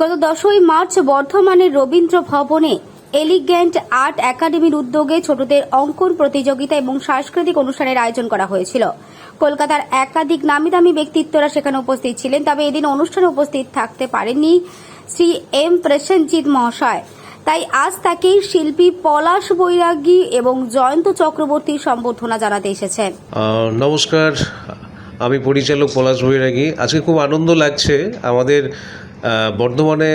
গত দশই মার্চ বর্ধমানের রবীন্দ্র ভবনে এলিগ্যান্ট আর্ট একাডেমির উদ্যোগে ছোটদের অঙ্কন প্রতিযোগিতা এবং সাংস্কৃতিক অনুষ্ঠানের আয়োজন করা হয়েছিল। কলকাতার একাধিক নামি দামি ব্যক্তিত্বরা সেখানে উপস্থিত ছিলেন, তবে এদিন অনুষ্ঠানে উপস্থিত থাকতে পারেননি শ্রী এম প্রসেনজিৎ মহাশয়। তাই আজ তাকে শিল্পী পলাশ বৈরাগী এবং জয়ন্ত চক্রবর্তী সম্বর্ধনা জানাতে এসেছেন। নমস্কার। আমি পরিচালক পলাশ বৈরাগী। আজকে খুব আনন্দ লাগছে। আমাদের বর্ধমানে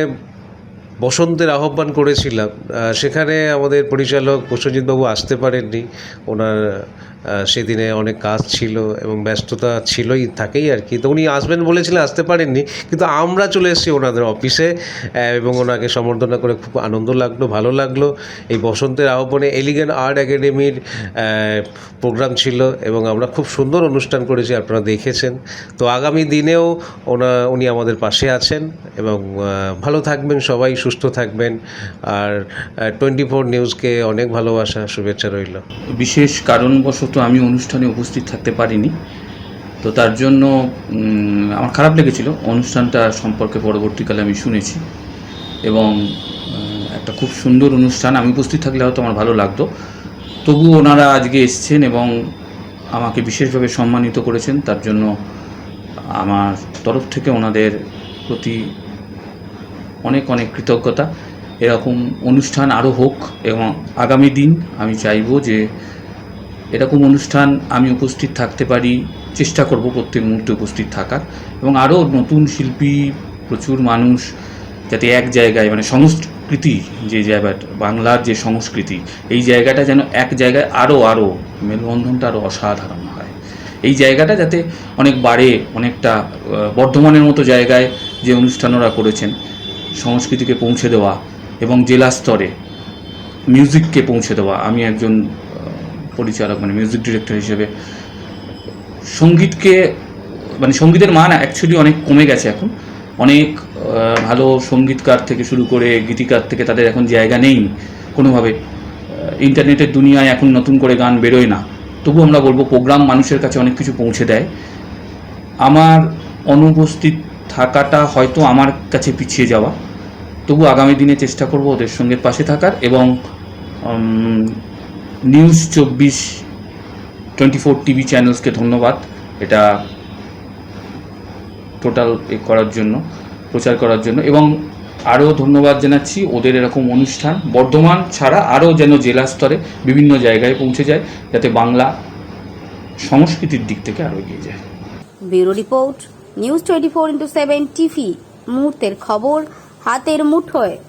বসন্তের আহ্বান করেছিলাম। সেখানে আমাদের পরিচালক প্রসেনজিৎবাবু আসতে পারেননি। ওনার সেদিনে অনেক কাজ ছিল এবং ব্যস্ততা ছিলই থাকেই আর কি। তো উনি আসবেন বলেছিলেন, আসতে পারেননি। কিন্তু আমরা চলে এসেছি ওনাদের অফিসে এবং ওনাকে সম্বর্ধনা করে খুব আনন্দ লাগল, ভালো লাগল। এই বসন্তের আহ্বানে এলিগেন্ট আর্ট একাডেমির প্রোগ্রাম ছিল এবং আমরা খুব সুন্দর অনুষ্ঠান করেছি, আপনারা দেখেছেন। তো আগামী দিনেও ওনা, উনি আমাদের পাশে আছেন এবং ভালো থাকবেন সবাই, সুস্থ থাকবেন। আর টোয়েন্টি ফোর নিউজকে অনেক ভালোবাসা, শুভেচ্ছা রইল। বিশেষ কারণবশত আমি অনুষ্ঠানে উপস্থিত থাকতে পারিনি। তো তার জন্য আমার খারাপ লেগেছিল। অনুষ্ঠানটা সম্পর্কে পরবর্তীকালে আমি শুনেছি। এবং একটা খুব সুন্দর অনুষ্ঠান। আমি উপস্থিত থাকলে হয়তো আমার ভালো লাগতো। তবু ওনারা আজকে এসছেন এবং আমাকে বিশেষভাবে সম্মানিত করেছেন। তার জন্য আমার তরফ থেকে ওনাদের প্রতি অনেক অনেক কৃতজ্ঞতা। এরকম অনুষ্ঠান আরও হোক এবং আগামী দিন আমি চাইব যে এরকম অনুষ্ঠান আমি উপস্থিত থাকতে পারি, চেষ্টা করব প্রত্যেক মুহূর্তে উপস্থিত থাকার। এবং আরও নতুন শিল্পী, প্রচুর মানুষ যাতে এক জায়গায় মানে সংস্কৃতি যে জায়গাটা, বাংলার যে সংস্কৃতি, এই জায়গাটা যেন এক জায়গায় আরও আরও মেলবন্ধনটা আরও অসাধারণ হয়। এই জায়গাটা যাতে অনেক বাড়ে, অনেকটা বর্ধমানের মতো জায়গায় যে অনুষ্ঠান ওরা করেছেন, সংস্কৃতিকে পৌঁছে দেওয়া এবং জেলা স্তরে মিউজিককে পৌঁছে দেওয়া। আমি একজন পরিচালক মানে মিউজিক ডিরেক্টর হিসেবে। সঙ্গীতকে মানে সঙ্গীতের মান অ্যাকচুয়ালি অনেক কমে গেছে এখন। অনেক ভালো সঙ্গীতকার থেকে শুরু করে গীতিকার থেকে তাদের এখন জায়গা নেই কোনোভাবে। ইন্টারনেটের দুনিয়ায় এখন নতুন করে গান বেরোয় না। তবু আমরা বলব প্রোগ্রাম মানুষের কাছে অনেক কিছু পৌঁছে দেয়। আমার অনুপস্থিত থাকাটা হয়তো আমার কাছে পিছিয়ে যাওয়া। তবু আগামী দিনে চেষ্টা করব ওদের সঙ্গে পাশে থাকার এবং নিউজ চব্বিশ টোয়েন্টি ফোর টিভি চ্যানেলসকে ধন্যবাদ। এটা টোটাল এ করার জন্য, প্রচার করার জন্য। এবং আরও ধন্যবাদ জানাচ্ছি ওদের এরকম অনুষ্ঠান। বর্ধমান ছাড়া আরও যেন জেলা স্তরে বিভিন্ন জায়গায় পৌঁছে যায়, যাতে বাংলা সংস্কৃতির দিক থেকে আরও এগিয়ে যায়। Bureau report, news twenty four into seven TV, মুহূর্তের খবর হাতের মুঠোয়।